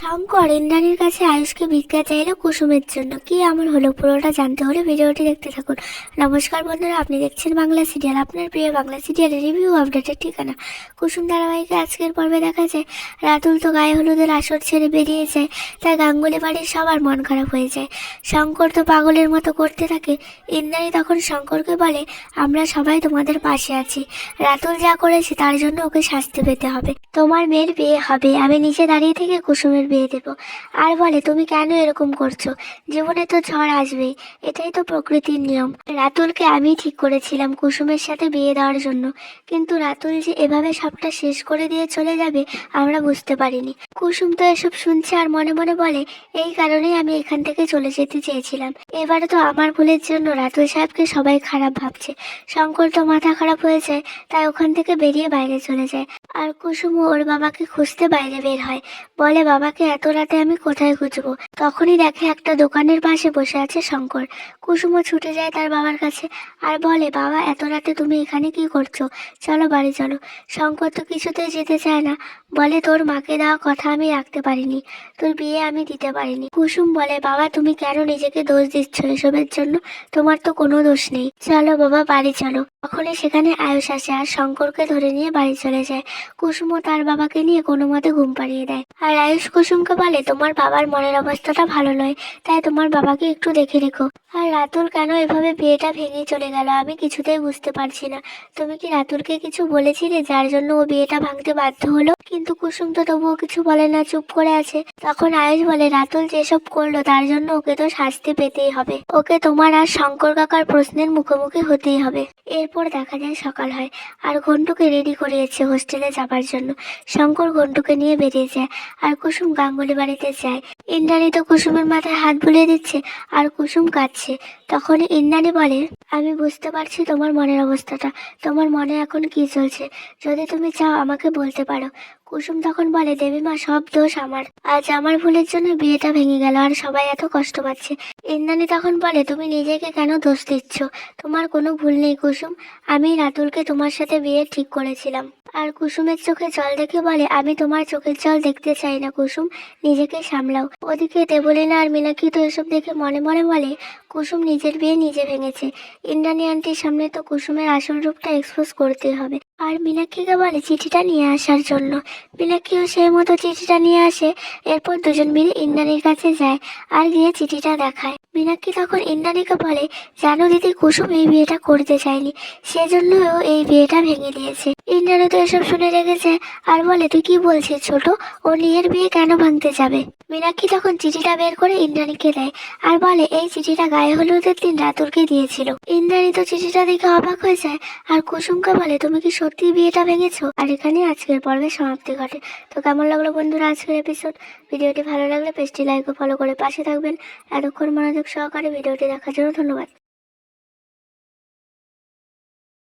শঙ্কর, ইন্দ্রাণীর কাছে আয়ুষকে ভিক্ষা চাইলো কুসুমের জন্য। কি এমন হলো? পুরোটা জানতে হলে ভিডিওটি দেখতে থাকুন। নমস্কার বন্ধুরা, আপনি দেখছেন বাংলা সিরিয়াল। আপনার প্রিয় বাংলা সিরিয়ালের রিভিউ আপডেটের ঠিকানা। কুসুম ধারাবাহিকে আজকের পর্বে দেখা যায়, রাতুল তো গায়ে হলুদের আসর ছেড়ে বেরিয়ে যায় তাই গাঙ্গুলি বাড়ির সবার মন খারাপ হয়ে যায়। শঙ্কর তো পাগলের মতো করতে থাকে। ইন্দ্রাণী তখন শঙ্করকে বলে, আমরা সবাই তোমাদের পাশে আছি। রাতুল যা করেছে তার জন্য ওকে শাস্তি পেতে হবে। তোমার মেয়ের বিয়ে হবে। আমি নিচে দাঁড়িয়ে থেকে কুসুমের বিয়ে দেব। আর বলে, তুমি কেন এরকম করছ? জীবনে তো ঝড় আসবেই। এটাই তো প্রকৃতির নিয়ম। রাতুলকে আমি ঠিক করেছিলাম কুসুমের সাথে বিয়ে দেওয়ার জন্য। কিন্তু রাতুল যে এভাবে সবটা শেষ করে দিয়ে চলে যাবে, আমরা বুঝতে পারিনি। কুসুম তো এসব শুনছে আর মনে মনে বলে, এই কারণেই আমি এখান থেকে চলে যেতে চেয়েছিলাম। এবারে তো আমার ভুলের জন্য রাতুল সাহেবকে সবাই খারাপ ভাবছে। শঙ্কর তো মাথা খারাপ হয়ে যায়, তাই ওখান থেকে বেরিয়ে বাইরে চলে যায়। আর কুসুম ওর বাবাকে খুঁজতে বাইরে বের হয়। বলে, বাবাকে এত রাতে আমি কোথায় খুঁজবো? তখনই দেখে একটা দোকানের পাশে বসে আছে শঙ্কর। কুসুমও ছুটে যায় তার বাবার কাছে আর বলে, বাবা, এত রাতে তুমি এখানে কি করছ? চলো, বাড়ি চলো। শঙ্কর তো কিছুতেই যেতে চায় না। বলে, তোর মাকে দেওয়া কথা আমি রাখতে পারিনি। তোর বিয়ে আমি দিতে পারিনি। কুসুম বলে, বাবা, তুমি কেন নিজেকে দোষ দিচ্ছ এসবের জন্য? তোমার তো কোনো দোষ নেই। চলো, বাবা, বাড়ি চলো। তখনই সেখানে আয়ুষ আসে আর শঙ্করকে ধরে নিয়ে বাড়ি চলে যায়। কুসুমও তার বাবাকে নিয়ে কোনো মতে ঘুম পাড়িয়ে দেয়। আর আয়ুষ কুসুমকে বলে, তোমার বাবার মনের অবস্থাটা ভালো নয়, তাই তোমার বাবাকে একটু দেখে রেখো। আর রাতুল, কেন এভাবে বিয়েটা ভেঙে চলে গেল? আমি কিছুতেই বুঝতে পারছি না। তুমি কি রাতুলকে কিছু বলেছিলে যার জন্য ও বিয়েটা ভাঙতে বাধ্য হলো? কিন্তু কুসুম তো তবুও কিছু বলে না, চুপ করে আছে। তখন আয়ুষ বলে, রাতুল যেসব করল, তার জন্য ওকে তো শাস্তি পেতেই হবে। ওকে তোমার আর শঙ্কর কাকার প্রশ্নের মুখোমুখি হতেই হবে। এরপর দেখা যায় সকাল হয় আর ঘন্টুকে রেডি করিয়েছে হোস্টেলে যাবার জন্য। শঙ্কর ঘন্টুকে নিয়ে বেরিয়ে যায় আর কুসুম গাঙ্গুলি বাড়িতে যায়। ইন্দ্রাণী তো কুসুমের মাথায় হাত বুলিয়ে দিচ্ছে আর কুসুম কাঁদছে। তখন ইন্দ্রাণী বলে, আমি বুঝতে পারছি তোমার মনের অবস্থাটা। তোমার মনে এখন কি চলছে? যদি তুমি চাও আমাকে বলতে পারো। কুসুম তখন বলে, দেবী মা, সব দোষ আমার। আজ আমার ভুলের জন্য বিয়েটা ভেঙে গেল আর সবাই এত কষ্ট পাচ্ছে। ইন্দ্রাণী তখন বলে, তুমি নিজেকে কেন দোষ দিচ্ছ? তোমার কোনো ভুল নেই কুসুম। আমি রাতুলকে তোমার সাথে বিয়ে ঠিক করেছিলাম। আর কুসুমের চোখে জল দেখে বলে, আমি তোমার চোখের জল দেখতে চাই না কুসুম। নিজেকে সামলাও। ওদিকে দেবলীনা আর মিনাকি তো এসব দেখে মনে মনে বলে, কুসুম নিজের বিয়ে নিজে ভেঙেছে। ইন্দ্রাণী আন্টির সামনে তো কুসুমের আসল রূপটা এক্সপোজ করতেই হবে। আর মীনাক্ষীকে বলে চিঠিটা নিয়ে আসার জন্য। মীনাক্ষীও সেই মতো চিঠিটা নিয়ে আসে, এরপর দুজন মিলে ইন্দ্রাণীর কাছে যায় আর গিয়ে চিঠিটা দেখায়। মীনাক্ষী তখন ইন্দ্রাণীকে বলে, জানো দিদি, কুসুম এই বিয়েটা করতে চায়নি। সেজন্য ও এই বিয়েটা ভেঙে দিয়েছে। ইন্দ্রাণী তো এসব শুনে রেখেছে আর বলে, তুই কি বলছিস ছোট? ও নিজের বিয়ে কেন ভাঙতে যাবে? মীনাক্ষী তখন চিঠিটা বের করে ইন্দ্রাণীকে দেয় আর বলে, এই চিঠিটা গায়ে হলুদের দিন রাতুরকে দিয়েছিল। ইন্দ্রাণী তো চিঠিটা দেখে অবাক হয়ে যায়। আর কুসুমকে বলে, তুমি কি সত্যি বিয়েটা ভেঙেছো? আর এখানে আজকের পর্বের সমাপ্তি ঘটে। তো কেমন লাগল বন্ধুরা আজকের এপিসোড ভিডিওটি ভালো লাগলে পেজটি লাইক ও ফলো করে পাশে থাকবেন। এতক্ষণ মনোযোগ সহকারে ভিডিওটি দেখার জন্য ধন্যবাদ।